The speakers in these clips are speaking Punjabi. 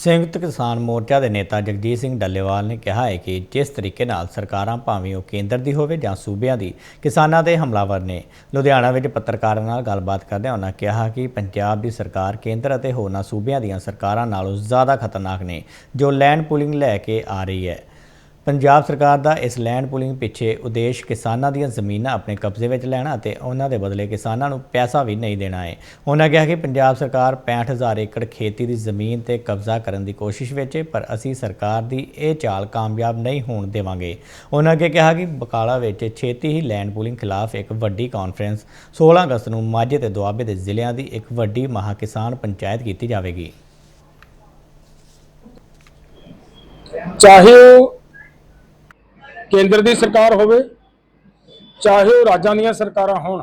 ਸੰਯੁਕਤ ਕਿਸਾਨ ਮੋਰਚਾ ਦੇ ਨੇਤਾ ਜਗਜੀਤ ਸਿੰਘ ਡੱਲੇਵਾਲ ਨੇ ਕਿਹਾ ਹੈ ਕਿ ਜਿਸ ਤਰੀਕੇ ਨਾਲ ਸਰਕਾਰਾਂ ਭਾਵੇਂ ਉਹ ਕੇਂਦਰ ਦੀ ਹੋਵੇ ਜਾਂ ਸੂਬਿਆਂ ਦੀ, ਕਿਸਾਨਾਂ ਦੇ ਹਮਲਾਵਰ ਨੇ। ਲੁਧਿਆਣਾ ਵਿੱਚ ਪੱਤਰਕਾਰਾਂ ਨਾਲ ਗੱਲਬਾਤ ਕਰਦਿਆਂ ਉਹਨਾਂ ਕਿਹਾ ਕਿ ਪੰਜਾਬ ਦੀ ਸਰਕਾਰ ਕੇਂਦਰ ਅਤੇ ਹੋਰਨਾਂ ਸੂਬਿਆਂ ਦੀਆਂ ਸਰਕਾਰਾਂ ਨਾਲੋਂ ਜ਼ਿਆਦਾ ਖਤਰਨਾਕ ਨੇ, ਜੋ ਲੈਂਡ ਪੂਲਿੰਗ ਲੈ ਕੇ ਆ ਰਹੀ ਹੈ। ਪੰਜਾਬ ਸਰਕਾਰ ਦਾ ਇਸ ਲੈਂਡ ਪੂਲਿੰਗ ਪਿੱਛੇ ਉਦੇਸ਼ ਕਿਸਾਨਾਂ ਦੀਆਂ ਜ਼ਮੀਨਾਂ ਆਪਣੇ ਕਬਜ਼ੇ ਵਿੱਚ ਲੈਣਾ ਅਤੇ ਉਹਨਾਂ ਦੇ ਬਦਲੇ ਕਿਸਾਨਾਂ ਨੂੰ ਪੈਸਾ ਵੀ ਨਹੀਂ ਦੇਣਾ ਹੈ। ਉਹਨਾਂ ਕਿਹਾ ਕਿ ਪੰਜਾਬ ਸਰਕਾਰ 65000 ਏਕੜ ਖੇਤੀ ਦੀ ਜ਼ਮੀਨ ਤੇ ਕਬਜ਼ਾ ਕਰਨ ਦੀ ਕੋਸ਼ਿਸ਼ ਵਿੱਚ ਹੈ, ਪਰ ਅਸੀਂ ਸਰਕਾਰ ਦੀ ਇਹ ਚਾਲ ਕਾਮਯਾਬ ਨਹੀਂ ਹੋਣ ਦੇਵਾਂਗੇ। ਉਹਨਾਂ ਅੱਗੇ ਕਿਹਾ ਕਿ ਬਕਾਲਾ ਵਿੱਚ ਛੇਤੀ ਹੀ ਲੈਂਡ ਪੂਲਿੰਗ ਖਿਲਾਫ ਇੱਕ ਵੱਡੀ ਕਾਨਫਰੰਸ 16 ਅਗਸਤ ਨੂੰ ਮਾਝੇ ਤੇ ਦੁਆਬੇ ਦੇ ਜ਼ਿਲ੍ਹਿਆਂ ਦੀ ਇੱਕ ਵੱਡੀ ਮਹਾ ਕਿਸਾਨ ਪੰਚਾਇਤ ਕੀਤੀ ਜਾਵੇਗੀ। ਚਾਹੇ ਉਹ ਕੇਂਦਰ ਦੀ ਸਰਕਾਰ ਹੋਵੇ, ਚਾਹੇ ਉਹ ਰਾਜਾਂ ਦੀਆਂ ਸਰਕਾਰਾਂ ਹੋਣ।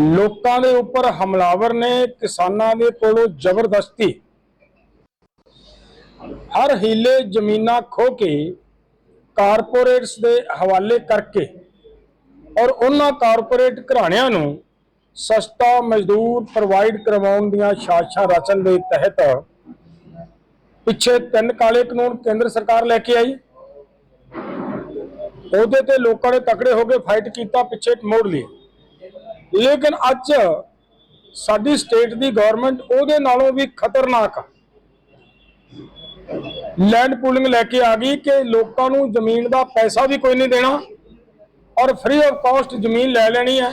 ਲੋਕਾਂ ਦੇ ਉੱਪਰ ਹਮਲਾਵਰ ਨੇ ਕਿਸਾਨਾਂ ਦੇ ਕੋਲੋਂ ਜ਼ਬਰਦਸਤੀ। ਹਰ ਹੀਲੇ ਜ਼ਮੀਨਾਂ ਖੋ ਕੇ ਕਾਰਪੋਰੇਟਸ ਦੇ ਹਵਾਲੇ ਕਰਕੇ ਔਰ ਉਹਨਾਂ ਕਾਰਪੋਰੇਟ ਘਰਾਣਿਆਂ ਨੂੰ ਸਸਤਾ ਮਜ਼ਦੂਰ ਪ੍ਰੋਵਾਈਡ ਕਰਵਾਉਣ ਦੀਆਂ ਸਾਜ਼ਿਸ਼ਾਂ ਰਚਨ ਦੇ ਤਹਿਤ ਪਿੱਛੇ ਤਿੰਨ ਕਾਲੇ ਕਾਨੂੰਨ ਕੇਂਦਰ ਸਰਕਾਰ ਲੈ ਕੇ ਆਈ। ਉਹਦੇ ਤੇ ਲੋਕਾਂ ਨੇ ਤਕੜੇ ਹੋ ਕੇ ਫਾਈਟ ਕੀਤਾ, ਪਿੱਛੇ ਮੋੜ ਲਈ ਲੇਕਿਨ ਅੱਜ ਸਾਡੀ ਸਟੇਟ ਦੀ ਗਵਰਨਮੈਂਟ ਉਹਦੇ ਨਾਲੋਂ ਵੀ ਖਤਰਨਾਕ ਆ। ਲੈਂਡ ਪੂਲਿੰਗ ਲੈ ਕੇ ਆ ਗਈ ਕਿ ਲੋਕਾਂ ਨੂੰ ਜ਼ਮੀਨ ਦਾ ਪੈਸਾ ਵੀ ਕੋਈ ਨਹੀਂ ਦੇਣਾ ਔਰ ਫ੍ਰੀ ਆਫ ਕਾਸਟ ਜ਼ਮੀਨ ਲੈ ਲੈਣੀ ਹੈ।